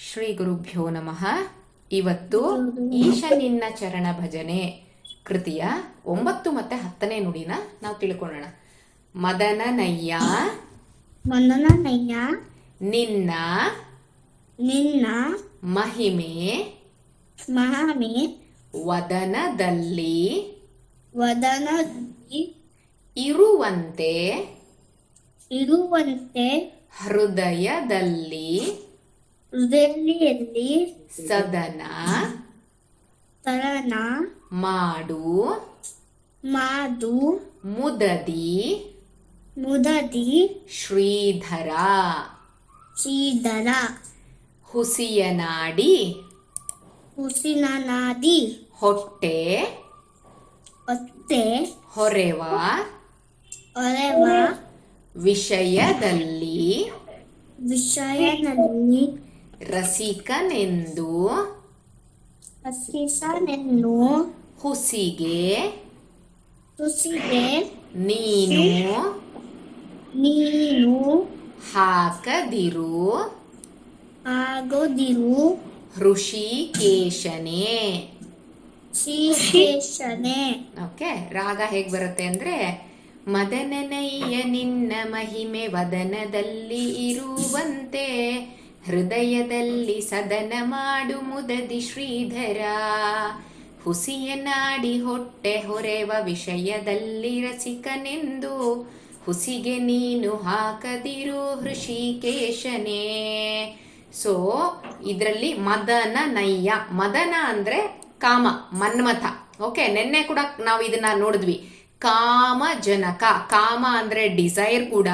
ಶ್ರೀ ಗುರುಭ್ಯೋ ನಮಃ. ಇವತ್ತು ಈಶ ನಿನ್ನ ಚರಣ ಭಜನೆ ಕೃತಿಯ ಒಂಬತ್ತು ಮತ್ತೆ ಹತ್ತನೇ ನುಡಿನ ನಾವು ತಿಳ್ಕೊಳ್ಳೋಣ. ಮದನ ನಯ್ಯ ಮನನನಯ್ಯ ನಿನ್ನ ನಿನ್ನ ಮಹಿಮೆ ಮಹಾಮೆ ವದನದಲ್ಲಿ ವದನದಲ್ಲಿ ಇರುವಂತೆ ಇರುವಂತೆ ಹೃದಯದಲ್ಲಿ ಹೃದಯದಲ್ಲಿ ಸದನ. ತರನ. ಮಾಡು. ಮಾದು ಮುದದಿ. ಮುದದಿ. ಶ್ರೀಧರ. ಶ್ರೀಧರ. ಹುಸಿಯನಾಡಿ. ಹುಸಿನನಾದಿ. ಹೊಟ್ಟೆ. ಹೊಟ್ಟೆ. ಹೊರೆವ. ಹೊರೆವ. ವಿಷಯದಲ್ಲಿ. ವಿಷಯನಲ್ಲಿ ರಸಿಕನೆಂದು ಹಸಿಸನೆನ್ನು ಹುಸಿಗೆ ತುಸಿಗೆ ನೀನು ನೀನು ಹಾಕದಿರು ಆಗೋದಿರು ಋಷಿಕೇಶನೆ ಶ್ರೀಕೇಶನೇ ಓಕೆ ರಾಗ ಹೇಗ್ ಬರುತ್ತೆ ಅಂದ್ರೆ ಮದನನಯ್ಯ ನಿನ್ನ ಮಹಿಮೆ ವದನದಲ್ಲಿ ಇರುವಂತೆ. ಹೃದಯದಲ್ಲಿ ಸದನ ಮಾಡು ಮುದದಿ ಶ್ರೀಧರ. ಹುಸಿಯ ನಾಡಿ ಹೊಟ್ಟೆ ಹೊರೆವ ವಿಷಯದಲ್ಲಿ ರಸಿಕನೆಂದು ಹುಸಿಗೆ ನೀನು ಹಾಕದಿರು ಹೃಷಿಕೇಶನೇ. ಸೊ ಇದರಲ್ಲಿ ಮದನ ನಯ್ಯ ಮದನ ಅಂದ್ರೆ ಕಾಮ ಮನ್ಮಥ. ಓಕೆ ನಿನ್ನೆ ಕೂಡ ನಾವು ಇದನ್ನ ನೋಡಿದ್ವಿ. ಕಾಮ ಜನಕ. ಕಾಮ ಅಂದ್ರೆ ಡಿಸೈರ್ ಕೂಡ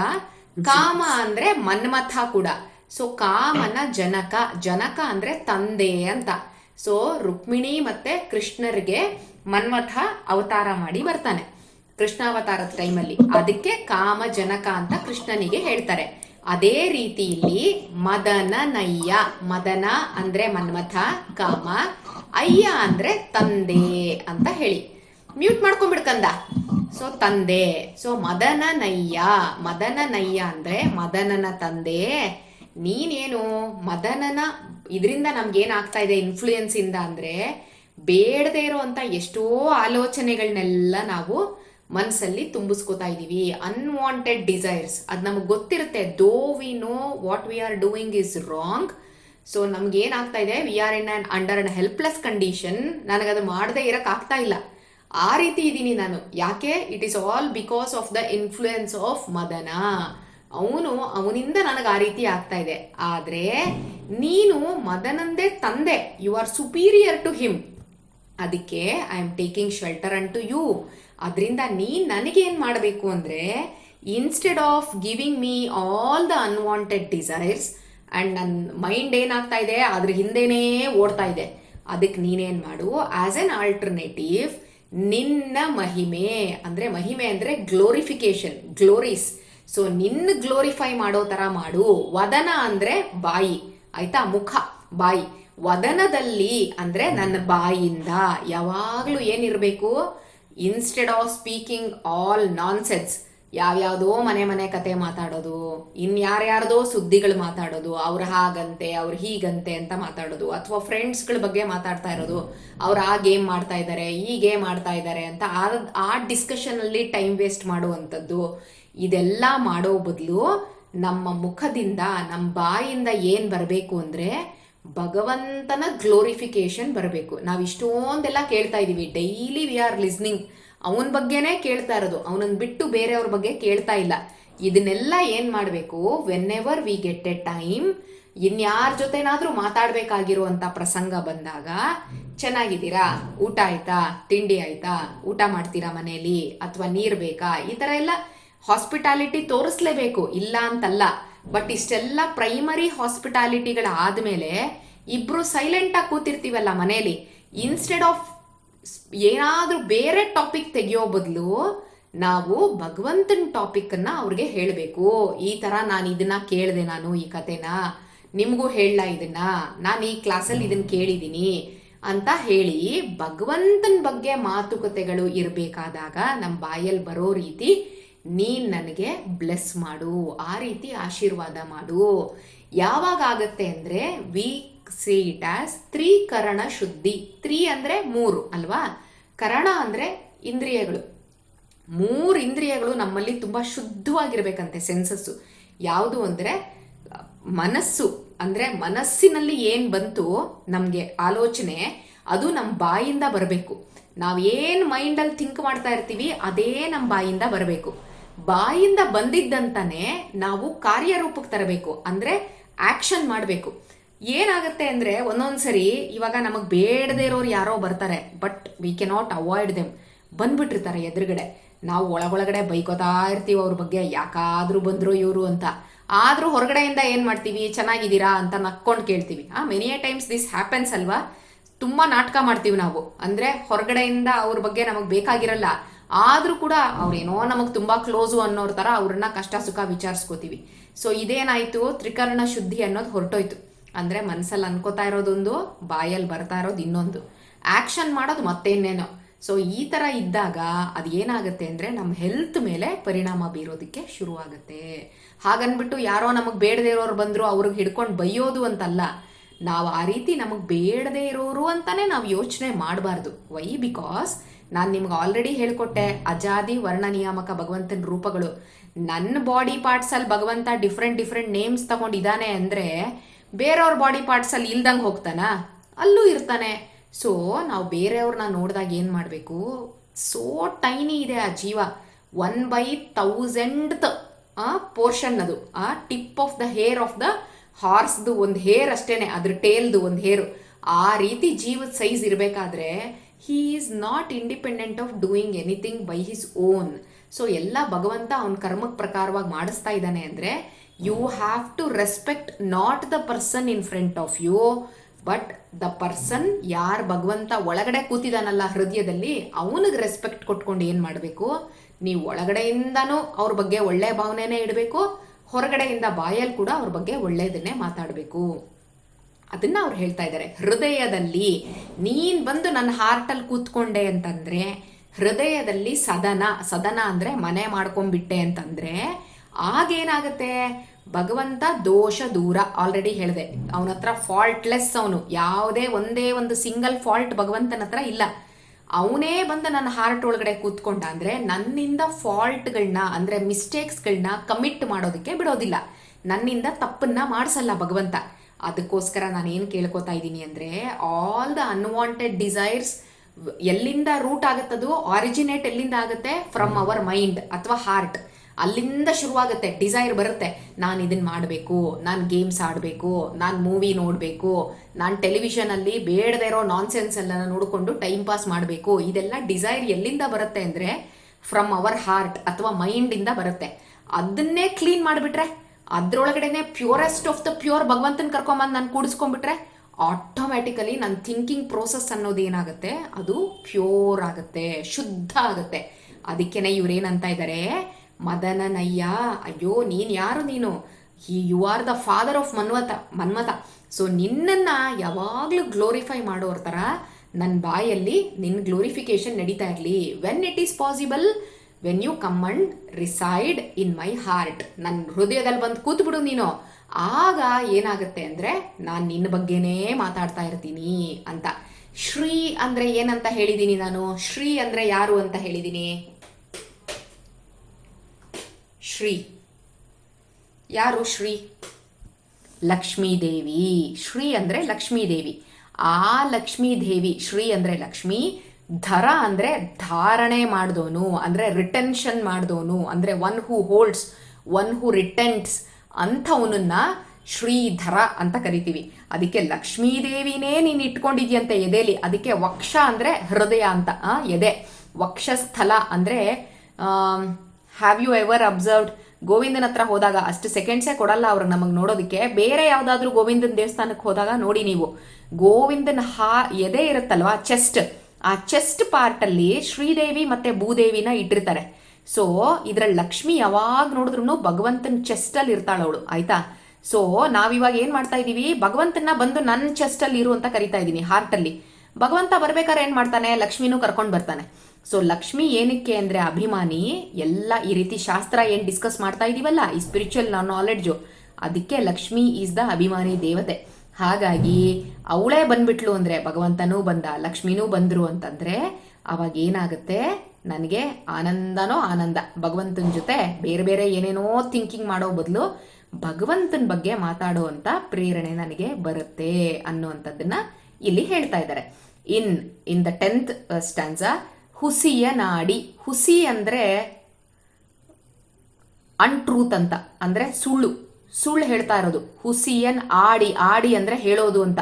ಕಾಮ ಅಂದ್ರೆ ಮನ್ಮಥ ಕೂಡ. ಸೊ ಕಾಮನ ಜನಕ ಜನಕ ಅಂದ್ರೆ ತಂದೆ ಅಂತ ಸೊ ರುಕ್ಮಿಣಿ ಮತ್ತೆ ಕೃಷ್ಣರಿಗೆ ಮನ್ಮಥ ಅವತಾರ ಮಾಡಿ ಬರ್ತಾನೆ ಕೃಷ್ಣಾವತಾರದ ಟೈಮಲ್ಲಿ ಅದಕ್ಕೆ ಕಾಮ ಜನಕ ಅಂತ ಕೃಷ್ಣನಿಗೆ ಹೇಳ್ತಾರೆ ಅದೇ ರೀತಿ ಇಲ್ಲಿ ಮದನ ನಯ್ಯ ಮದನ ಅಂದ್ರೆ ಮನ್ಮಥ ಕಾಮ ಅಯ್ಯ ಅಂದ್ರೆ ತಂದೆ ಅಂತ ಹೇಳಿ ಮ್ಯೂಟ್ ಮಾಡ್ಕೊಂಡ್ಬಿಡ್ಕಂದ ಸೊ ತಂದೆ ಸೊ ಮದನ ನಯ್ಯ ಮದನ ನಯ್ಯ ಅಂದ್ರೆ ಮದನನ ತಂದೆ ನೀನೇನು ಮದನನ ಇದರಿಂದ ನಮ್ಗೆ ಏನಾಗ್ತಾ ಇದೆ ಇನ್ಫ್ಲೂಯೆನ್ಸ್ ಇಂದ ಅಂದ್ರೆ ಬೇಡದೇ ಇರುವಂತ ಎಷ್ಟೋ ಆಲೋಚನೆಗಳನ್ನೆಲ್ಲ ನಾವು ಮನಸ್ಸಲ್ಲಿ ತುಂಬಿಸ್ಕೋತಾ ಇದ್ದೀವಿ. ಅನ್ವಾಂಟೆಡ್ ಡಿಸೈರ್ಸ್ ಅದು ನಮಗೆ ಗೊತ್ತಿರುತ್ತೆ though we know what we are doing is wrong so ನಮ್ಗೆ ಏನಾಗ್ತಾ ಇದೆ we are in an under an helpless condition ನನಗದು ಮಾಡದೇ ಇರಕ್ ಆಗ್ತಾ ಇಲ್ಲ. ಆ ರೀತಿ ಇದ್ದೀನಿ ನಾನು. ಯಾಕೆ? It is all because of the influence of Madana. ಅವನು ಅವನಿಂದ ನನಗೆ ಆ ರೀತಿ ಆಗ್ತಾ ಇದೆ. ಆದರೆ ನೀನು ಮದನಂದೇ ತಂದೆ you are superior to him ಅದಕ್ಕೆ I am taking shelter unto you ಅದರಿಂದ ನೀನು ನನಗೇನು ಮಾಡಬೇಕು ಅಂದರೆ instead of giving me all the unwanted desires and ನನ್ನ ಮೈಂಡ್ ಏನಾಗ್ತಾ ಇದೆ, ಅದ್ರ ಹಿಂದೆನೇ ಓಡ್ತಾ ಇದೆ. ಅದಕ್ಕೆ ನೀನೇನು ಮಾಡು ಆಸ್ ಎನ್ ಆಲ್ಟರ್ನೇಟಿವ್ ನಿನ್ನ ಮಹಿಮೆ, ಅಂದರೆ ಮಹಿಮೆ ಅಂದರೆ ಗ್ಲೋರಿಫಿಕೇಶನ್ ಗ್ಲೋರೀಸ್ ಸೊ ನಿನ್ನ ಗ್ಲೋರಿಫೈ ಮಾಡೋ ತರ ಮಾಡು. ವದನ ಅಂದ್ರೆ ಬಾಯಿ. ಆಯ್ತಾ? ಮುಖ, ಬಾಯಿ. ವದನದಲ್ಲಿ ಅಂದ್ರೆ ನನ್ನ ಬಾಯಿಂದ. ಯಾವಾಗಲೂ ಏನಿರಬೇಕು? Instead of speaking all nonsense ಯಾವ್ಯಾವುದೋ ಮನೆ ಮನೆ ಕತೆ ಮಾತಾಡೋದು, ಇನ್ಯಾರ್ಯಾರ್ದೋ ಸುದ್ದಿಗಳು ಮಾತಾಡೋದು, ಅವ್ರು ಹಾಗಂತೆ, ಅವ್ರು ಹೀಗಂತೆ ಅಂತ ಮಾತಾಡೋದು, ಅಥವಾ ಫ್ರೆಂಡ್ಸ್ಗಳ ಬಗ್ಗೆ ಮಾತಾಡ್ತಾ ಇರೋದು, ಅವ್ರು ಆ ಗೇಮ್ ಮಾಡ್ತಾ ಇದ್ದಾರೆ ಈ ಗೇಮ್ ಆಡ್ತಾ ಇದ್ದಾರೆ ಅಂತ ಆ ಆ ಡಿಸ್ಕಷನಲ್ಲಿ ಟೈಮ್ ವೇಸ್ಟ್ ಮಾಡುವಂಥದ್ದು. ಇದೆಲ್ಲ ಮಾಡೋ ಬದಲು ನಮ್ಮ ಮುಖದಿಂದ ನಮ್ಮ ಬಾಯಿಂದ ಏನು ಬರಬೇಕು ಅಂದರೆ ಭಗವಂತನ ಗ್ಲೋರಿಫಿಕೇಶನ್ ಬರಬೇಕು. ನಾವು ಇಷ್ಟೊಂದೆಲ್ಲ ಕೇಳ್ತಾ ಇದ್ದೀವಿ ಡೈಲಿ ವಿ ಆರ್ ಲಿಸ್ನಿಂಗ್ ಅವನ ಬಗ್ಗೆನೇ ಕೇಳ್ತಾ ಇರೋದು. ಅವನನ್ನ ಬಿಟ್ಟು ಬೇರೆಯವ್ರ ಬಗ್ಗೆ ಕೇಳ್ತಾ ಇಲ್ಲ. ಇದನ್ನೆಲ್ಲ ಏನು ಮಾಡಬೇಕು? Whenever we get a time ಇನ್ಯಾರ ಜೊತೆನಾದ್ರೂ ಮಾತಾಡ್ಬೇಕಾಗಿರುವಂತ ಪ್ರಸಂಗ ಬಂದಾಗ, ಚೆನ್ನಾಗಿದ್ದೀರಾ? ಊಟ ಆಯ್ತಾ? ತಿಂಡಿ ಆಯ್ತಾ? ಊಟ ಮಾಡ್ತೀರಾ ಮನೆಯಲ್ಲಿ ಅಥವಾ ನೀರು ಬೇಕಾ? ಈ ತರ ಎಲ್ಲ ಹಾಸ್ಪಿಟಾಲಿಟಿ ತೋರಿಸ್ಲೇಬೇಕು, ಇಲ್ಲ ಅಂತಲ್ಲ. ಬಟ್ ಇಷ್ಟೆಲ್ಲ ಪ್ರೈಮರಿ ಹಾಸ್ಪಿಟಾಲಿಟಿಗಳ ಆದಮೇಲೆ ಇಬ್ರು ಸೈಲೆಂಟ್ ಆಗಿ ಕೂತಿರ್ತೀವಲ್ಲ ಮನೇಲಿ. ಇನ್ಸ್ಟೆಡ್ ಆಫ್ ಏನಾದ್ರೂ ಬೇರೆ ಟಾಪಿಕ್ ತೆಗೆಯೋ ಬದಲು ನಾವು ಭಗವಂತನ ಟಾಪಿಕ್ ಅನ್ನ ಅವ್ರಿಗೆ ಹೇಳಬೇಕು. ಈ ತರ ನಾನು ಇದನ್ನ ಕೇಳಿದೆ ನಾನು ಈ ಕತೆನ. ನಿಮಗೂ ಹೇಳಲ್ಲ ಇದನ್ನ. ನಾನು ಈ ಕ್ಲಾಸಲ್ಲಿ ಇದನ್ನ ಕೇಳಿದ್ದೀನಿ ಅಂತ ಹೇಳಿ ಭಗವಂತನ ಬಗ್ಗೆ ಮಾತುಕತೆಗಳು ಇರಬೇಕಾದಾಗ ನಮ್ಮ ಬಾಯಲ್ಲಿ ಬರೋ ರೀತಿ ನೀನ್ ನನಗೆ ಬ್ಲೆಸ್ ಮಾಡು, ಆ ರೀತಿ ಆಶೀರ್ವಾದ ಮಾಡು. ಯಾವಾಗ ಆಗತ್ತೆ ಅಂದ್ರೆ ವಿ ಸಿ ಇಟ್ ಆಸ್ ತ್ರೀಕರಣ ಶುದ್ಧಿ. ತ್ರೀ ಅಂದ್ರೆ ಮೂರು, ಅಲ್ವಾ? ಕರಣ ಅಂದ್ರೆ ಇಂದ್ರಿಯಗಳು. ಮೂರು ಇಂದ್ರಿಯಗಳು ನಮ್ಮಲ್ಲಿ ತುಂಬ ಶುದ್ಧವಾಗಿರ್ಬೇಕಂತೆ ಸೆನ್ಸಸ್ಸು ಯಾವುದು ಅಂದರೆ ಮನಸ್ಸು, ಅಂದರೆ ಮನಸ್ಸಿನಲ್ಲಿ ಏನು ಬಂತು ನಮಗೆ ಆಲೋಚನೆ, ಅದು ನಮ್ಮ ಬಾಯಿಂದ ಬರಬೇಕು. ನಾವು ಏನು ಮೈಂಡಲ್ಲಿ ಥಿಂಕ್ ಮಾಡ್ತಾ ಇರ್ತೀವಿ, ಅದೇ ನಮ್ಮ ಬಾಯಿಂದ ಬರಬೇಕು. ಬಾಯಿಂದ ಬಂದಿದ್ದಂತಾನೆ ನಾವು ಕಾರ್ಯರೂಪಕ್ಕೆ ತರಬೇಕು, ಅಂದ್ರೆ ಆಕ್ಷನ್ ಮಾಡಬೇಕು. ಏನಾಗುತ್ತೆ ಅಂದ್ರೆ ಒಂದೊಂದ್ಸರಿ ಇವಾಗ ನಮಗೆ ಬೇಡದೇ ಇರೋರು ಯಾರೋ ಬರ್ತಾರೆ but we cannot avoid them ಬಂದ್ಬಿಟ್ಟಿರ್ತಾರೆ ಎದುರುಗಡೆ. ನಾವು ಒಳಗೊಳಗಡೆ ಬೈಕೋತಾ ಇರ್ತೀವಿ ಅವ್ರ ಬಗ್ಗೆ, ಯಾಕಾದ್ರೂ ಬಂದ್ರು ಇವರು ಅಂತ. ಆದ್ರೂ ಹೊರಗಡೆಯಿಂದ ಏನ್ ಮಾಡ್ತೀವಿ, ಚೆನ್ನಾಗಿದ್ದೀರಾ ಅಂತ ನಕ್ಕೊಂಡು ಕೇಳ್ತೀವಿ. ಆ ಮೆನಿ ಟೈಮ್ಸ್ ದಿಸ್ ಹ್ಯಾಪನ್ಸ್ ಅಲ್ವಾ? ತುಂಬಾ ನಾಟಕ ಮಾಡ್ತೀವಿ ನಾವು. ಅಂದ್ರೆ ಹೊರಗಡೆಯಿಂದ ಅವ್ರ ಬಗ್ಗೆ ನಮಗೆ ಬೇಕಾಗಿರಲ್ಲ. ಆದ್ರೂ ಕೂಡ ಅವ್ರೇನೋ ನಮಗೆ ತುಂಬಾ ಕ್ಲೋಸು ಅನ್ನೋರ ತರ ಅವ್ರನ್ನ ಕಷ್ಟ ಸುಖ ವಿಚಾರಿಸ್ಕೋತೀವಿ. ಸೊ ಇದೇನಾಯ್ತು? ತ್ರಿಕರಣ ಶುದ್ಧಿ ಅನ್ನೋದು ಹೊರಟೋಯ್ತು. ಅಂದ್ರೆ ಮನ್ಸಲ್ಲಿ ಅನ್ಕೋತಾ ಇರೋದೊಂದು ಬಾಯಲ್ಲಿ ಬರ್ತಾ ಇರೋದು ಇನ್ನೊಂದು. ಆಕ್ಷನ್ ಮಾಡೋದು ಮತ್ತೇನೇನೋ. ಸೊ ಈ ಥರ ಇದ್ದಾಗ ಅದು ಏನಾಗುತ್ತೆ ಅಂದರೆ ನಮ್ಮ ಹೆಲ್ತ್ ಮೇಲೆ ಪರಿಣಾಮ ಬೀರೋದಕ್ಕೆ ಶುರುವಾಗುತ್ತೆ. ಹಾಗನ್ಬಿಟ್ಟು ಯಾರೋ ನಮಗೆ ಬೇಡದೇ ಇರೋರು ಬಂದರು ಅವ್ರಿಗೆ ಹಿಡ್ಕೊಂಡು ಬೈಯೋದು ಅಂತಲ್ಲ, ನಾವು ಆ ರೀತಿ ನಮಗೆ ಬೇಡದೇ ಇರೋರು ಅಂತಾನೆ ನಾವು ಯೋಚನೆ ಮಾಡಬಾರ್ದು. ವೈ ಬಿಕಾಸ್ ನಾನು ನಿಮ್ಗೆ ಆಲ್ರೆಡಿ ಹೇಳ್ಕೊಟ್ಟೆ ಅಜಾದಿ ವರ್ಣ ನಿಯಾಮಕ ಭಗವಂತನ ರೂಪಗಳು. ನನ್ನ ಬಾಡಿ ಪಾರ್ಟ್ಸಲ್ಲಿ ಭಗವಂತ ಡಿಫ್ರೆಂಟ್ ಡಿಫ್ರೆಂಟ್ ನೇಮ್ಸ್ ತಗೊಂಡಿದ್ದಾನೆ ಅಂದರೆ ಬೇರೆಯವ್ರ ಬಾಡಿ ಪಾರ್ಟ್ಸಲ್ಲಿ ಇಲ್ದಂಗೆ ಹೋಗ್ತಾನಾ? ಅಲ್ಲೂ ಇರ್ತಾನೆ. ಸೊ ನಾವು ಬೇರೆಯವ್ರನ್ನ ನೋಡಿದಾಗ ಏನು ಮಾಡಬೇಕು? ಸೋ ಟೈನಿ ಇದೆ ಆ ಜೀವ. ಒನ್ ಬೈ ತೌಸಂಡ್ ಪೋರ್ಷನ್ ಅದು. ಆ tip of the hair of the ಹಾರ್ಸ್ದು ಒಂದು ಹೇರ್ ಅಷ್ಟೇನೆ, ಅದ್ರ ಟೇಲ್ದು ಒಂದು ಹೇರು ಆ ರೀತಿ ಜೀವದ ಸೈಜ್ ಇರಬೇಕಾದ್ರೆ he is not independent of doing anything by his own so ಎಲ್ಲ ಭಗವಂತ ಅವನ ಕರ್ಮಕ್ಕೆ ಪ್ರಕಾರವಾಗಿ ಮಾಡಿಸ್ತಾ ಇದ್ದಾನೆ ಅಂದರೆ you have to respect not the person in front of you but the person ಯಾರು ಭಗವಂತ ಒಳಗಡೆ ಕೂತಿದಾನಲ್ಲ ಹೃದಯದಲ್ಲಿ, ಅವನಿಗೆ ರೆಸ್ಪೆಕ್ಟ್ ಕೊಟ್ಕೊಂಡು ಏನು ಮಾಡಬೇಕು? ನೀವು ಒಳಗಡೆಯಿಂದನೂ ಅವ್ರ ಬಗ್ಗೆ ಒಳ್ಳೆಯ ಭಾವನೆನೇ ಇಡಬೇಕು, ಹೊರಗಡೆಯಿಂದ ಬಾಯಲ್ಲಿ ಕೂಡ ಅವ್ರ ಬಗ್ಗೆ ಒಳ್ಳೆಯದನ್ನೇ ಮಾತಾಡಬೇಕು. ಅದನ್ನ ಅವ್ರು ಹೇಳ್ತಾ ಇದ್ದಾರೆ ಹೃದಯದಲ್ಲಿ ನೀನ್ ಬಂದು ನನ್ನ ಹಾರ್ಟಲ್ಲಿ ಕೂತ್ಕೊಂಡೆ ಅಂತಂದ್ರೆ, ಹೃದಯದಲ್ಲಿ ಸದನ ಸದನ ಅಂದ್ರೆ ಮನೆ ಮಾಡ್ಕೊಂಡ್ಬಿಟ್ಟೆ ಅಂತಂದ್ರೆ ಆಗೇನಾಗುತ್ತೆ? ಭಗವಂತ ದೋಷ ದೂರ ಆಲ್ರೆಡಿ ಹೇಳಿದೆ. ಅವನ ಹತ್ರ ಫಾಲ್ಟ್ಲೆಸ್ ಅವನು. ಯಾವುದೇ ಒಂದೇ ಒಂದು ಸಿಂಗಲ್ ಫಾಲ್ಟ್ ಭಗವಂತನ ಹತ್ರ ಇಲ್ಲ. ಅವನೇ ಬಂದು ನನ್ನ ಹಾರ್ಟ್ ಒಳಗಡೆ ಕೂತ್ಕೊಂಡ ಅಂದ್ರೆ ನನ್ನಿಂದ ಫಾಲ್ಟ್ಗಳನ್ನ ಅಂದ್ರೆ ಮಿಸ್ಟೇಕ್ಸ್ಗಳನ್ನ ಕಮಿಟ್ ಮಾಡೋದಕ್ಕೆ ಬಿಡೋದಿಲ್ಲ. ನನ್ನಿಂದ ತಪ್ಪನ್ನ ಮಾಡಿಸಲ್ಲ ಭಗವಂತ. ಅದಕ್ಕೋಸ್ಕರ ನಾನು ಏನು ಕೇಳ್ಕೊತಾ ಇದ್ದೀನಿ ಅಂದರೆ ಆಲ್ ದ ಅನ್ವಾಂಟೆಡ್ ಡಿಸೈರ್ಸ್ ಎಲ್ಲಿಂದ ರೂಟ್ ಆಗುತ್ತದು ಆರಿಜಿನೇಟ್ ಎಲ್ಲಿಂದ ಆಗುತ್ತೆ? ಫ್ರಮ್ ಅವರ್ ಮೈಂಡ್ ಅಥವಾ ಹಾರ್ಟ್ ಅಲ್ಲಿಂದ ಶುರುವಾಗುತ್ತೆ ಡಿಸೈರ್ ಬರುತ್ತೆ. ನಾನು ಇದನ್ನ ಮಾಡಬೇಕು ನಾನು ಗೇಮ್ಸ್ ಆಡಬೇಕು ನಾನು ಮೂವಿ ನೋಡಬೇಕು ನಾನು ಟೆಲಿವಿಷನಲ್ಲಿ ಬೇಡದೇ ಇರೋ ನಾನ್ಸೆನ್ಸ್ ಎಲ್ಲ ನೋಡಿಕೊಂಡು ಟೈಮ್ ಪಾಸ್ ಮಾಡಬೇಕು. ಇದೆಲ್ಲ ಡಿಸೈರ್ ಎಲ್ಲಿಂದ ಬರುತ್ತೆ ಅಂದರೆ ಫ್ರಮ್ ಅವರ್ ಹಾರ್ಟ್ ಅಥವಾ ಮೈಂಡಿಂದ ಬರುತ್ತೆ. ಅದನ್ನೇ ಕ್ಲೀನ್ ಮಾಡಿಬಿಟ್ರೆ ಅದ್ರೊಳಗಡೆನೆ ಪ್ಯೂರೆಸ್ಟ್ ಆಫ್ ದ ಪ್ಯೂರ್ ಭಗವಂತನ ಕರ್ಕೊಂಬಂದು ನಾನು ಕೂಡಿಸ್ಕೊಂಡ್ಬಿಟ್ರೆ ಆಟೋಮ್ಯಾಟಿಕಲಿ ನನ್ನ ಥಿಂಕಿಂಗ್ ಪ್ರೋಸೆಸ್ ಅನ್ನೋದು ಏನಾಗುತ್ತೆ? ಅದು ಪ್ಯೂರ್ ಆಗುತ್ತೆ, ಶುದ್ಧ ಆಗುತ್ತೆ. ಅದಕ್ಕೇನೆ ಇವ್ರೇನಂತ ಇದ್ದಾರೆ ಮದನನಯ್ಯ, ಅಯ್ಯೋ, ನೀನು ಯಾರು ನೀನು? You are the father of Manmatha Manmatha so ನಿನ್ನನ್ನು ಯಾವಾಗಲೂ ಗ್ಲೋರಿಫೈ ಮಾಡೋರ ಥರ ನನ್ನ ಬಾಯಲ್ಲಿ ನಿನ್ನ ಗ್ಲೋರಿಫಿಕೇಶನ್ ನಡೀತಾ ಇರಲಿ. When it is possible when you come and reside in my heart ನನ್ನ ಹೃದಯದಲ್ಲಿ ಬಂದು ಕೂತ್ಬಿಡು ನೀನು. ಆಗ ಏನಾಗುತ್ತೆ ಅಂದರೆ, ನಾನು ನಿನ್ನ ಬಗ್ಗೆನೇ ಮಾತಾಡ್ತಾ ಇರ್ತೀನಿ ಅಂತ. ಶ್ರೀ ಅಂದರೆ ಏನಂತ ಹೇಳಿದ್ದೀನಿ ನಾನು? ಶ್ರೀ ಅಂದರೆ ಯಾರು ಅಂತ ಹೇಳಿದ್ದೀನಿ ಶ್ರೀ. ಯಾರು ಶ್ರೀ? ಲಕ್ಷ್ಮೀದೇವಿ. ಶ್ರೀ ಅಂದರೆ ಲಕ್ಷ್ಮೀದೇವಿ. ಆ ಲಕ್ಷ್ಮೀದೇವಿ, ಶ್ರೀ ಅಂದರೆ ಲಕ್ಷ್ಮಿ ಧರ ಅಂದರೆ ಧಾರಣೆ ಮಾಡಿದವನು ಅಂದರೆ ರಿಟೆನ್ಷನ್ ಮಾಡಿದವನು ಅಂದರೆ one who holds one who retains ಅಂಥವನನ್ನ Shridhara ಅಂತ ಕರಿತೀವಿ. ಅದಕ್ಕೆ ಲಕ್ಷ್ಮೀದೇವಿನೇ ನೀನು ಇಟ್ಕೊಂಡಿದ್ಯಂತೆ ಎದೆಲಿ. ಅದಕ್ಕೆ ವಕ್ಷ ಅಂದರೆ ಹೃದಯ ಅಂತ ಎದೆ. ವಕ್ಷಸ್ಥಲ ಅಂದರೆ ಹ್ಯಾವ್ ಯು ಎವರ್ ಅಬ್ಸರ್ವ್ಡ್ ಗೋವಿಂದನ ಹತ್ರ ಹೋದಾಗ, ಅಷ್ಟು ಸೆಕೆಂಡ್ಸೇ ಕೊಡಲ್ಲ ಅವ್ರಿಗೆ ನಮಗೆ ನೋಡೋದಕ್ಕೆ. ಬೇರೆ ಯಾವುದಾದ್ರೂ ಗೋವಿಂದನ ದೇವಸ್ಥಾನಕ್ಕೆ ಹೋದಾಗ ನೋಡಿ ನೀವು. ಗೋವಿಂದನ ಹಾ, ಎದೆ ಇರುತ್ತಲ್ವಾ? ಚೆಸ್ಟ್ ಆ ಚೆಸ್ಟ್ ಪಾರ್ಟಲ್ಲಿ ಶ್ರೀದೇವಿ ಮತ್ತೆ ಭೂದೇವಿನ ಇಟ್ಟಿರ್ತಾರೆ. ಸೊ ಇದ್ರಲ್ಲಿ ಲಕ್ಷ್ಮಿ ಯಾವಾಗ ನೋಡಿದ್ರು ಭಗವಂತನ ಚೆಸ್ಟಲ್ಲಿ ಇರ್ತಾಳವಳು ಆಯ್ತಾ? ಸೊ ನಾವಿವಾಗ ಏನ್ ಮಾಡ್ತಾ ಇದೀವಿ? ಭಗವಂತನ ಬಂದು ನನ್ನ ಚೆಸ್ಟಲ್ಲಿ ಇರು ಅಂತ ಕರಿತಾ ಇದ್ದೀನಿ ಹಾರ್ಟಲ್ಲಿ ಭಗವಂತ ಬರ್ಬೇಕಾದ್ರೆ ಏನ್ ಮಾಡ್ತಾನೆ? ಲಕ್ಷ್ಮಿನೂ ಕರ್ಕೊಂಡು ಬರ್ತಾನೆ. ಸೊ ಲಕ್ಷ್ಮಿ ಏನಕ್ಕೆ ಅಂದ್ರೆ ಅಭಿಮಾನಿ, ಎಲ್ಲ ಈ ರೀತಿ ಶಾಸ್ತ್ರ ಏನ್ ಡಿಸ್ಕಸ್ ಮಾಡ್ತಾ ಇದೀವಲ್ಲ? ಈ ಸ್ಪಿರಿಚುವಲ್ ನಾಲೆಡ್ಜು ಅದಕ್ಕೆ ಲಕ್ಷ್ಮಿ ಈಸ್ ದ ಅಭಿಮಾನಿ ದೇವತೆ. ಹಾಗಾಗಿ ಅವಳೇ ಬಂದ್ಬಿಟ್ಲು ಅಂದ್ರೆ ಭಗವಂತನೂ ಬಂದ, ಲಕ್ಷ್ಮಿನೂ ಬಂದ್ರು ಅಂತಂದ್ರೆ ಅವಾಗ ಏನಾಗುತ್ತೆ? ನನಗೆ ಆನಂದನೋ ಆನಂದ. ಭಗವಂತನ ಜೊತೆ ಬೇರೆ ಬೇರೆ ಏನೇನೋ ಥಿಂಕಿಂಗ್ ಮಾಡೋ ಬದಲು ಭಗವಂತನ ಬಗ್ಗೆ ಮಾತಾಡುವಂತ ಪ್ರೇರಣೆ ನನಗೆ ಬರುತ್ತೆ ಅನ್ನುವಂಥದ್ದನ್ನ ಇಲ್ಲಿ ಹೇಳ್ತಾ ಇದ್ದಾರೆ. In in the tenth stanza ಹುಸಿಯ ನಾಡಿ. ಹುಸಿ ಅಂದ್ರೆ ಅನ್ಟ್ರೂತ್ ಅಂತ. ಅಂದ್ರೆ ಸುಳ್ಳು. ಸುಳ್ಳು ಹೇಳ್ತಾ ಇರೋದು. ಹುಸಿಯನ್ ಆಡಿ ಆಡಿ ಅಂದ್ರೆ ಹೇಳೋದು ಅಂತ.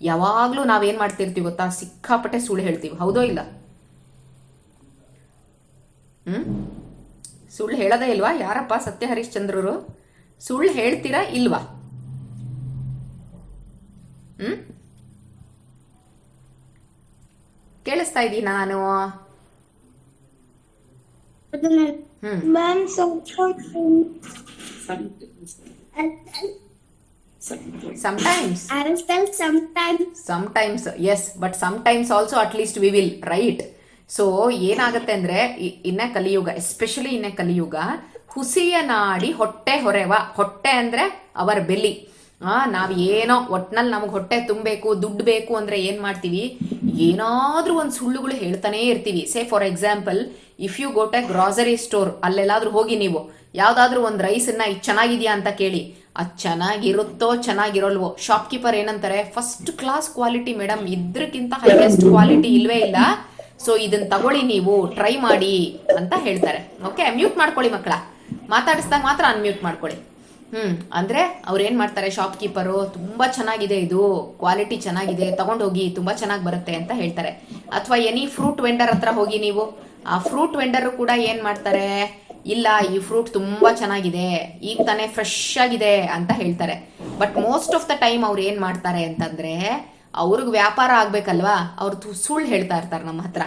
ಯಾವಾಗ್ಲೂ ನಾವೇನ್ ಮಾಡ್ತಿರ್ತೀವಿ ಗೊತ್ತಾ? ಸಿಕ್ಕಾಪಟ್ಟೆ ಸುಳ್ಳು ಹೇಳ್ತೀವಿ. ಹೌದೋ ಇಲ್ಲ? ಹ್ಮ್? ಸುಳ್ಳು ಹೇಳೋದೇ ಇಲ್ವಾ? ಯಾರಪ್ಪ ಸತ್ಯ ಹರಿಶ್ಚಂದ್ರರು ಸುಳ್ಳು ಹೇಳ್ತೀರಾ ಇಲ್ವಾ? ಹ್ಮ್? ಕೇಳಿಸ್ತಾ ಇದ್ದೀನಿ ನಾನು? ಹ್ಮ್. Sometimes I will tell sometimes also at least we will write so ಏನಾಗುತ್ತೆ ಅಂದ್ರೆ ಇನ್ನ ಕಲಿಯುಗ ಎಸ್ಪೆಷಲಿ ಇನ್ನ ಕಲಿಯುಗ ಹುಸಿಯ ನಾಡಿ ಹೊಟ್ಟೆ ಹೊರೆವ. ಹೊಟ್ಟೆ ಅಂದ್ರೆ ಅವರ್ ಬೆಲಿ. ಆ ನಾವ್ ಏನೋ ಒಟ್ನಲ್ಲಿ ನಮಗೆ ಹೊಟ್ಟೆ ತುಂಬಬೇಕು ದುಡ್ಡು ಬೇಕು ಅಂದ್ರೆ ಏನ್ ಮಾಡ್ತೀವಿ? ಏನಾದ್ರೂ ಒಂದ್ ಸುಳ್ಳುಗಳು ಹೇಳ್ತಾನೆ ಇರ್ತೀವಿ. Say for example if you go to a grocery store ಅಲ್ಲೆಲ್ಲಾದ್ರೂ ಹೋಗಿ ನೀವು. ಯಾವ್ದಾದ್ರೂ ಒಂದ್ ರೈಸ್ ಅನ್ನ, ಇದು ಚೆನ್ನಾಗಿದ್ಯಾ? ಅಂತ ಕೇಳಿ, ಅದು ಚೆನ್ನಾಗಿರುತ್ತೋ, ಚೆನ್ನಾಗಿರೋಲ್ವೋ? ಶಾಪ್ ಕೀಪರ್ ಏನಂತಾರೆ ಫಸ್ಟ್ ಕ್ಲಾಸ್ ಕ್ವಾಲಿಟಿ ಮೇಡಮ್ ಇದ್ರಕ್ಕಿಂತ ಹೈಯೆಸ್ಟ್ ಕ್ವಾಲಿಟಿ ಇಲ್ವೇ ಇಲ್ಲ. ಸೊ ಇದನ್ನ ತಗೊಳ್ಳಿ ನೀವು ಟ್ರೈ ಮಾಡಿ ಅಂತ ಹೇಳ್ತಾರೆ. ಓಕೆ ಮ್ಯೂಟ್ ಮಾಡ್ಕೊಳ್ಳಿ ಮಕ್ಕಳ. ಮಾತಾಡಿಸ್ದಾಗ ಮಾತ್ರ ಅನ್ಮ್ಯೂಟ್ ಮಾಡ್ಕೊಳ್ಳಿ. ಹ್ಮ್, ಅಂದ್ರೆ ಅವ್ರು ಏನ್ ಮಾಡ್ತಾರೆ ಶಾಪ್ಕೀಪರು ತುಂಬಾ ಚೆನ್ನಾಗಿದೆ ಇದು. ಕ್ವಾಲಿಟಿ ಚೆನ್ನಾಗಿದೆ. ತಗೊಂಡೋಗಿ ತುಂಬಾ ಚೆನ್ನಾಗಿ ಬರುತ್ತೆ ಅಂತ ಹೇಳ್ತಾರೆ. ಅಥವಾ ಎನಿ ಫ್ರೂಟ್ ವೆಂಡರ್ ಹತ್ರ ಹೋಗಿ ನೀವು? ಆ ಫ್ರೂಟ್ ವೆಂಡರ್ ಕೂಡ ಏನ್ ಮಾಡ್ತಾರೆ ಇಲ್ಲ, ಈ ಫ್ರೂಟ್ ತುಂಬಾ ಚೆನ್ನಾಗಿದೆ, ಈಗ ತಾನೇ ಫ್ರೆಶ್ ಆಗಿದೆ ಅಂತ ಹೇಳ್ತಾರೆ. But most of the time ಅವ್ರು ಏನ್ ಮಾಡ್ತಾರೆ ಅಂತಂದ್ರೆ, ಅವ್ರಿಗೆ ವ್ಯಾಪಾರ ಆಗ್ಬೇಕಲ್ವಾ? ಅವ್ರು ಸುಳ್ಳು ಹೇಳ್ತಾ ಇರ್ತಾರೆ ನಮ್ಮ ಹತ್ರ.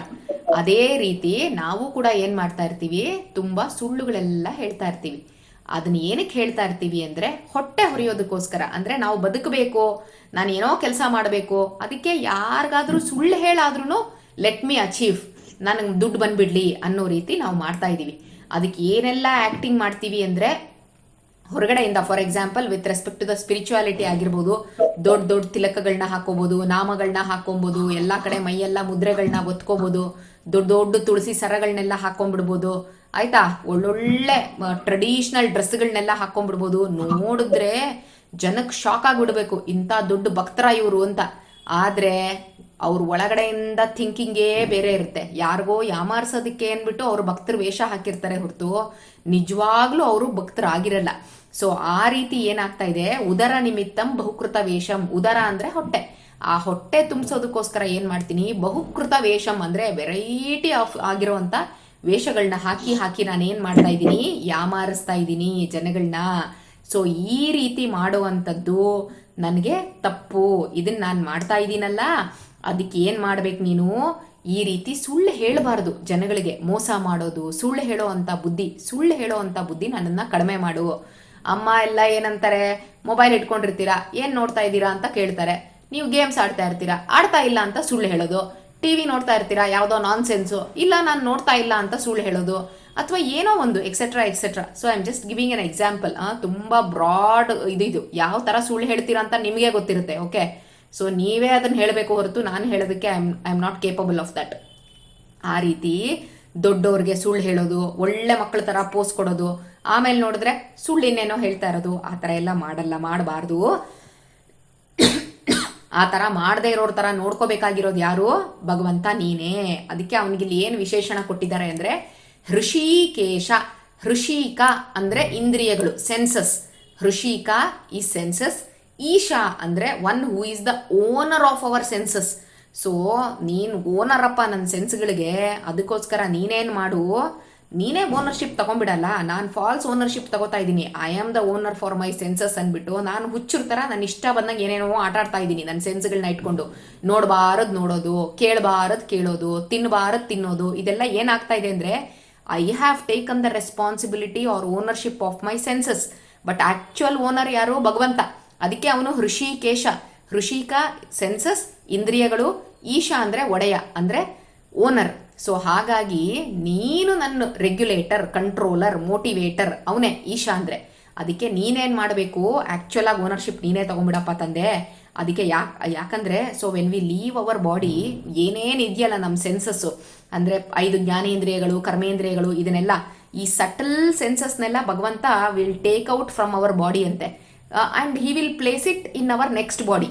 ಅದೇ ರೀತಿ ನಾವು ಕೂಡ ಏನ್ ಮಾಡ್ತಾ ಇರ್ತೀವಿ, ತುಂಬಾ ಸುಳ್ಳುಗಳೆಲ್ಲ ಹೇಳ್ತಾ ಇರ್ತೀವಿ. ಅದನ್ನ ಏನಕ್ಕೆ ಹೇಳ್ತಾ ಇರ್ತೀವಿ ಅಂದ್ರೆ, ಹೊಟ್ಟೆ ಹೊರೆಯೋದಕ್ಕೋಸ್ಕರ. ಅಂದ್ರೆ ನಾವು ಬದುಕಬೇಕು, ನಾನು ಏನೋ ಕೆಲಸ ಮಾಡಬೇಕು, ಅದಕ್ಕೆ ಯಾರಿಗಾದ್ರೂ ಸುಳ್ಳು ಹೇಳಾದ್ರೂ ಲೆಟ್ ಮಿ ಅಚೀವ್ ನನಗೆ ದುಡ್ಡು ಬಂದ್ಬಿಡ್ಲಿ ಅನ್ನೋ ರೀತಿ ನಾವು ಮಾಡ್ತಾ ಇದೀವಿ ಅದಕ್ಕೆ ಏನೆಲ್ಲ ಆಕ್ಟಿಂಗ್ ಮಾಡ್ತೀವಿ ಅಂದ್ರೆ ಹೊರಗಡೆಯಿಂದ for example with respect to the spirituality ಆಗಿರ್ಬೋದು, ದೊಡ್ಡ ದೊಡ್ಡ ತಿಲಕಗಳನ್ನ ಹಾಕೋಬಹುದು ನಾಮಗಳನ್ನ ಹಾಕೊಬಹುದು ಎಲ್ಲಾ ಕಡೆ ಮೈಯೆಲ್ಲ ಮುದ್ರೆಗಳನ್ನ ಒತ್ಕೋಬಹುದು ದೊಡ್ಡ ದೊಡ್ಡ ತುಳಸಿ ಸರಗಳನ್ನೆಲ್ಲ ಹಾಕೊಂಡ್ಬಿಡ್ಬೋದು, ಆಯ್ತಾ? ಒಳ್ಳೊಳ್ಳೆ ಟ್ರೆಡಿಷನಲ್ ಡ್ರೆಸ್ಗಳನ್ನೆಲ್ಲ ಹಾಕೊಂಡ್ಬಿಡ್ಬೋದು. ನೋಡಿದ್ರೆ ಜನಕ್ಕೆ ಶಾಕ್ ಆಗ್ಬಿಡ್ಬೇಕು. ಇಂಥ ದೊಡ್ಡ ಭಕ್ತರ ಇವರು ಅಂತ. ಆದ್ರೆ ಅವ್ರ ಒಳಗಡೆಯಿಂದ ಥಿಂಕಿಂಗೇ ಬೇರೆ ಇರುತ್ತೆ. ಯಾರಿಗೋ ಯಾಮಾರ್ಸೋದಕ್ಕೆ ಅಂದ್ಬಿಟ್ಟು ಅವರು ಭಕ್ತರ ವೇಷ ಹಾಕಿರ್ತಾರೆ ಹೊರತು ನಿಜವಾಗ್ಲೂ ಅವರು ಭಕ್ತರಾಗಿರಲ್ಲ. ಸೊ ಆ ರೀತಿ ಏನಾಗ್ತಾ ಇದೆ? ಉದರ ನಿಮಿತ್ತಂ ಬಹುಕೃತ ವೇಷಂ. ಉದರ ಅಂದ್ರೆ ಹೊಟ್ಟೆ. ಆ ಹೊಟ್ಟೆ ತುಂಬಿಸೋದಕ್ಕೋಸ್ಕರ ಏನ್ ಮಾಡ್ತೀನಿ? ಬಹುಕೃತ ವೇಷಂ ಅಂದ್ರೆ ವೆರೈಟಿ ಆಫ್ ಆಗಿರುವಂತ ವೇಷಗಳನ್ನ ಹಾಕಿ ಹಾಕಿ ನಾನು ಏನ್ ಮಾಡ್ತಾ ಇದ್ದೀನಿ? ಯಾಮಾರಿಸ್ತಾ ಇದ್ದೀನಿ ಜನಗಳನ್ನ ಸೊ ಈ ರೀತಿ ಮಾಡುವಂಥದ್ದು ನನಗೆ ತಪ್ಪು ಇದನ್ನ ನಾನು ಮಾಡ್ತಾ ಇದ್ದೀನಲ್ಲ ಅದಕ್ಕೆ ಏನ್ ಮಾಡ್ಬೇಕು ನೀನು? ಈ ರೀತಿ ಸುಳ್ಳು ಹೇಳಬಾರ್ದು ಜನಗಳಿಗೆ. ಮೋಸ ಮಾಡೋದು, ಸುಳ್ಳು ಹೇಳೋ ಅಂತ ಬುದ್ಧಿ, ಸುಳ್ಳು ಹೇಳೋ ಅಂತ ಬುದ್ಧಿ ನನ್ನನ್ನ ಕಡಿಮೆ ಮಾಡು. ಅಮ್ಮ ಎಲ್ಲ ಏನಂತಾರೆ? ಮೊಬೈಲ್ ಇಟ್ಕೊಂಡಿರ್ತೀರಾ? ಏನು ನೋಡ್ತಾ ಇದ್ದೀರಾ ಅಂತ ಕೇಳ್ತಾರೆ. ನೀವು ಗೇಮ್ಸ್ ಆಡ್ತಾ ಇರ್ತೀರಾ? ಆಡ್ತಾ ಇಲ್ಲ ಅಂತ ಸುಳ್ಳು ಹೇಳೋದು. ಟಿವಿ ನೋಡ್ತಾ ಇರ್ತೀರಾ? ಯಾವುದೋ ನಾನ್ ಸೆನ್ಸು ಇಲ್ಲ, ನಾನು ನೋಡ್ತಾ ಇಲ್ಲ ಅಂತ ಸುಳ್ಳು ಹೇಳೋದು. ಅಥವಾ ಏನೋ ಒಂದು etcetera etcetera so I am just giving an example ತುಂಬಾ ಬ್ರಾಡ್ ಇದು ಇದು. ಯಾವ ತರ ಸುಳ್ಳು ಹೇಳ್ತೀರಾ ಅಂತ ನಿಮಗೆ ಗೊತ್ತಿರುತ್ತೆ ಓಕೆ ಸೊ ನೀವೇ ಅದನ್ನ ಹೇಳಬೇಕು ಹೊರತು ನಾನು ಹೇಳೋದಕ್ಕೆ I I am not capable of that ಆ ರೀತಿ ದೊಡ್ಡವ್ರಿಗೆ ಸುಳ್ಳು ಹೇಳೋದು, ಒಳ್ಳೆ ಮಕ್ಕಳ ತರ ಪೋಸ್ ಕೊಡೋದು, ಆಮೇಲೆ ನೋಡಿದ್ರೆ ಸುಳ್ಳು ಇನ್ನೇನೋ ಹೇಳ್ತಾ ಇರೋದು, ಆ ಥರ ಎಲ್ಲ ಮಾಡಲ್ಲ, ಮಾಡಬಾರ್ದು. ಆ ಥರ ಮಾಡದೇ ಇರೋರ ಥರ ನೋಡ್ಕೋಬೇಕಾಗಿರೋದು ಯಾರು? ಭಗವಂತ ನೀನೇ. ಅದಕ್ಕೆ ಅವನಿಗೆ ಇಲ್ಲಿ ಏನು ವಿಶೇಷಣ ಕೊಟ್ಟಿದ್ದಾರೆ ಅಂದ್ರೆ ಹೃಷಿಕೇಶ, ಹೃಷಿಕ ಅಂದ್ರೆ ಇಂದ್ರಿಯಗಳು ಸೆನ್ಸಸ್ ಹೃಷಿಕ ಈ ಸೆನ್ಸಸ್ ಈಶಾ ಅಂದ್ರೆ one who is the owner of our senses so ನೀನು ಓನರ್ ಅಪ್ಪ ನನ್ನ ಸೆನ್ಸ್ಗಳಿಗೆ ಅದಕ್ಕೋಸ್ಕರ ನೀನೇನ್ ಮಾಡು? ನೀನೇ ಓನರ್ಶಿಪ್ ತಗೊಂಡ್ಬಿಡಲ್ಲ. ನಾನು ಫಾಲ್ಸ್ ಓನರ್ಶಿಪ್ ತಗೋತಾ ಇದ್ದೀನಿ. I am the owner for my senses ಅಂದ್ಬಿಟ್ಟು ನಾನು ಹುಚ್ಚರ ಥರ ನನ್ನ ಇಷ್ಟ ಬಂದಂಗೆ ಏನೇನೋ ಆಟ ಆಡ್ತಾ ಇದ್ದೀನಿ ನನ್ನ ಸೆನ್ಸ್ಗಳನ್ನ ಇಟ್ಕೊಂಡು. ನೋಡಬಾರದು ನೋಡೋದು, ಕೇಳಬಾರದು ಕೇಳೋದು ತಿನ್ನಬಾರದು ತಿನ್ನೋದು, ಇದೆಲ್ಲ ಏನಾಗ್ತಾ ಇದೆ ಅಂದ್ರೆ I have taken the responsibility or ownership of my senses but actual owner ಯಾರು? ಭಗವಂತ. ಅದಕ್ಕೆ ಅವನು ಹೃಷಿಕೇಶ. ಹೃಷಿಕ ಸೆನ್ಸಸ್ ಇಂದ್ರಿಯಗಳು, ಈಶಾ ಅಂದರೆ ಒಡೆಯ, ಅಂದರೆ ಓನರ್ ಸೊ ಹಾಗಾಗಿ ನೀನು ನನ್ನ ರೆಗ್ಯುಲೇಟರ್ ಕಂಟ್ರೋಲರ್ ಮೋಟಿವೇಟರ್ ಅವನೇ, ಈಶಾ ಅಂದರೆ. ಅದಕ್ಕೆ ನೀನೇನು ಮಾಡಬೇಕು? ಆ್ಯಕ್ಚುಯಲ್ ಆಗಿ ಓನರ್ಶಿಪ್ ನೀನೇ ತಗೊಂಬಿಡಪ್ಪ ತಂದೆ. ಅದಕ್ಕೆ ಯಾಕೆ, ಯಾಕಂದರೆ so when we leave our body ಏನೇನಿದೆಯಲ್ಲ ನಮ್ಮ ಸೆನ್ಸಸ್ಸು ಅಂದರೆ ಐದು ಜ್ಞಾನೇಂದ್ರಿಯಗಳು, ಕರ್ಮೇಂದ್ರಿಯಗಳು, ಇದನ್ನೆಲ್ಲ ಈ ಸಟಲ್ ಸೆನ್ಸಸ್ನೆಲ್ಲ ಭಗವಂತ will take out from our body ಅಂತೆ. And he will place it in our next body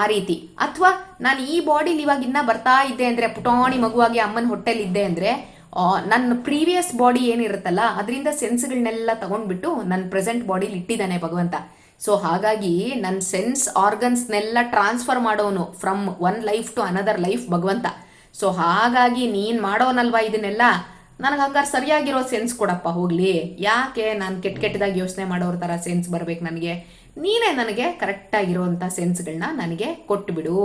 ಆ ರೀತಿ. ಅಥವಾ ನಾನು ಈ ಬಾಡಿಲಿ ಇವಾಗ ಇನ್ನ ಬರ್ತಾ ಇದ್ದೆ ಅಂದರೆ ಪುಟಾಣಿ ಮಗುವಾಗಿ ಅಮ್ಮನ ಹೊಟ್ಟೆಲಿ ಇದ್ದೆ ಅಂದರೆ ನನ್ನ ಪ್ರೀವಿಯಸ್ ಬಾಡಿ ಏನಿರುತ್ತಲ್ಲ, ಅದರಿಂದ ಸೆನ್ಸ್ಗಳನ್ನೆಲ್ಲ ತಗೊಂಡ್ಬಿಟ್ಟು ನನ್ನ ಪ್ರೆಸೆಂಟ್ ಬಾಡಿಲಿ ಇಟ್ಟಿದ್ದಾನೆ ಭಗವಂತ. ಸೊ ಹಾಗಾಗಿ ನನ್ನ ಸೆನ್ಸ್ ಆರ್ಗನ್ಸ್ನೆಲ್ಲ ಟ್ರಾನ್ಸ್ಫರ್ ಮಾಡೋನು from one life to another life ಭಗವಂತ. ಸೊ ಹಾಗಾಗಿ ನೀನು ಮಾಡೋನಲ್ವಾ ಇದನ್ನೆಲ್ಲ? ನನಗೆ ಹಂಗಾರೆ ಸರಿಯಾಗಿರೋ ಸೆನ್ಸ್ ಕೊಡಪ್ಪ, ಹೋಗ್ಲಿ. ಯಾಕೆ ನಾನು ಕೆಟ್ಟ ಕೆಟ್ಟದಾಗಿ ಯೋಚನೆ ಮಾಡೋರ ಥರ ಸೆನ್ಸ್ ಬರ್ಬೇಕು ನನಗೆ? ನೀನೇ ನನಗೆ ಕರೆಕ್ಟಾಗಿರೋವಂಥ ಸೆನ್ಸ್ಗಳನ್ನ ನನಗೆ ಕೊಟ್ಟುಬಿಡು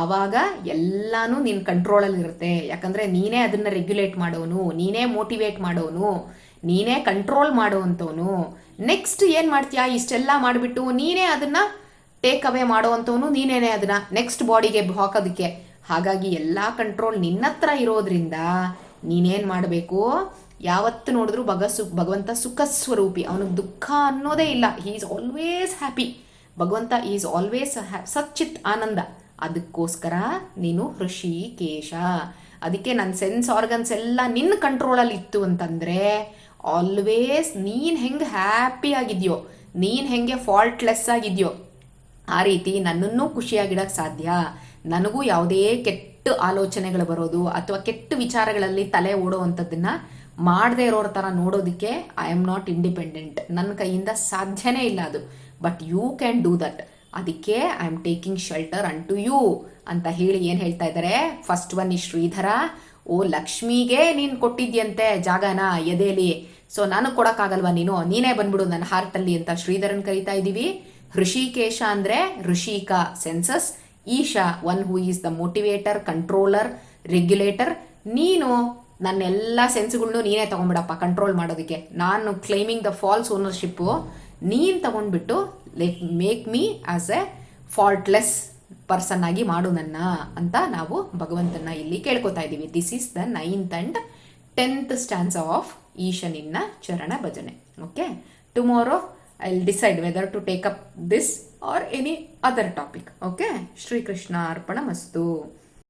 ಆವಾಗ ಎಲ್ಲಾನು ನಿನ್ನ ಕಂಟ್ರೋಲಲ್ಲಿ ಇರುತ್ತೆ. ಯಾಕಂದರೆ ನೀನೇ ಅದನ್ನು ರೆಗ್ಯುಲೇಟ್ ಮಾಡೋನು, ನೀನೇ ಮೋಟಿವೇಟ್ ಮಾಡೋನು, ನೀನೇ ಕಂಟ್ರೋಲ್ ಮಾಡೋವಂಥವನು ನೆಕ್ಸ್ಟ್ ಏನು ಮಾಡ್ತೀಯಾ? ಇಷ್ಟೆಲ್ಲ ಮಾಡಿಬಿಟ್ಟು ನೀನೇ ಅದನ್ನು ಟೇಕ್ ಅವೇ ಮಾಡುವಂಥವನು ನೀನೇನೆ ಅದನ್ನ ನೆಕ್ಸ್ಟ್ ಬಾಡಿಗೆ ಹಾಕೋದಕ್ಕೆ. ಹಾಗಾಗಿ ಎಲ್ಲ ಕಂಟ್ರೋಲ್ ನಿನ್ನ ಹತ್ರ ಇರೋದ್ರಿಂದ ನೀನೇನು ಮಾಡಬೇಕು? ಯಾವತ್ತು ನೋಡಿದ್ರು ಭಗ ಸು ಭಗವಂತ ಸುಖ ಸ್ವರೂಪಿ. ಅವನಿಗೆ ದುಃಖ ಅನ್ನೋದೇ ಇಲ್ಲ. ಈಸ್ ಆಲ್ವೇಸ್ ಹ್ಯಾಪಿ ಭಗವಂತ ಈಸ್ ಆಲ್ವೇಸ್ ಸಚ್ಚಿತ್ ಆನಂದ. ಅದಕ್ಕೋಸ್ಕರ ನೀನು ಹೃಷಿಕೇಶ. ಅದಕ್ಕೆ ನನ್ನ ಸೆನ್ಸ್ ಆರ್ಗನ್ಸ್ ಎಲ್ಲ ನಿನ್ನ ಕಂಟ್ರೋಲಲ್ಲಿ ಇತ್ತು ಅಂತಂದರೆ ಆಲ್ವೇಸ್ ನೀನು ಹೆಂಗೆ ಹ್ಯಾಪಿ ಆಗಿದೆಯೋ, ನೀನು ಹೆಂಗೆ ಫಾಲ್ಟ್ಲೆಸ್ ಆಗಿದೆಯೋ ಆ ರೀತಿ ನನ್ನನ್ನು ಖುಷಿಯಾಗಿಡಕ್ಕೆ ಸಾಧ್ಯ? ನನಗೂ ಯಾವುದೇ ಕೆಟ್ಟ ಆಲೋಚನೆಗಳು ಬರೋದು ಅಥವಾ ಕೆಟ್ಟ ವಿಚಾರಗಳಲ್ಲಿ ತಲೆ ಓಡುವಂಥದ್ದನ್ನ ಮಾಡದೇ ಇರೋರ ಥರ ನೋಡೋದಕ್ಕೆ ಐ ಆಮ್ ನಾಟ್ ಇಂಡಿಪೆಂಡೆಂಟ್ ನನ್ನ ಕೈಯಿಂದ ಸಾಧ್ಯನೇ ಇಲ್ಲ ಅದು. But you can do that ಅದಕ್ಕೆ I am taking shelter unto you ಅಂತ ಹೇಳಿ ಏನು ಹೇಳ್ತಾ ಇದ್ದಾರೆ ಫಸ್ಟ್ ಒನ್ ಈ ಶ್ರೀಧರ. ಓ ಲಕ್ಷ್ಮಿಗೆ ನೀನು ಕೊಟ್ಟಿದ್ಯಂತೆ ಜಾಗನ ಎದೆಯಲ್ಲಿ ಸೊ ನಾನು ಕೊಡೋಕ್ಕಾಗಲ್ವಾ ನೀನು? ನೀನೇ ಬಂದ್ಬಿಡು ನನ್ನ ಹಾರ್ಟಲ್ಲಿ ಅಂತ ಶ್ರೀಧರನ್ ಕರಿತಾ ಇದ್ದೀವಿ ಹೃಷಿಕೇಶ ಅಂದರೆ ಋಷಿಕ senses, Isha one who is the motivator controller regulator ನೀನು ನನ್ನೆಲ್ಲ ಸೆನ್ಸ್ಗಳನ್ನು ನೀನೇ ತಗೊಂಡ್ಬಿಡಪ್ಪ ಕಂಟ್ರೋಲ್ ಮಾಡೋದಕ್ಕೆ. ನಾನು ಕ್ಲೈಮಿಂಗ್ ದ ಫಾಲ್ಸ್ ಓನರ್ಶಿಪ್ಪು ನೀನು ತಗೊಂಡ್ಬಿಟ್ಟು like make me as a faultless person ಆಗಿ ಮಾಡು ನನ್ನ ಅಂತ ನಾವು ಭಗವಂತನ ಇಲ್ಲಿ ಕೇಳ್ಕೊತಾ ಇದ್ದೀವಿ. This is the ninth and tenth stanzas of ಈಶನಿನ ಚರಣ ಭಜನೆ. Okay tomorrow I'll decide whether to take up this or any other topic. Okay? Shri Krishna Arpanamastu.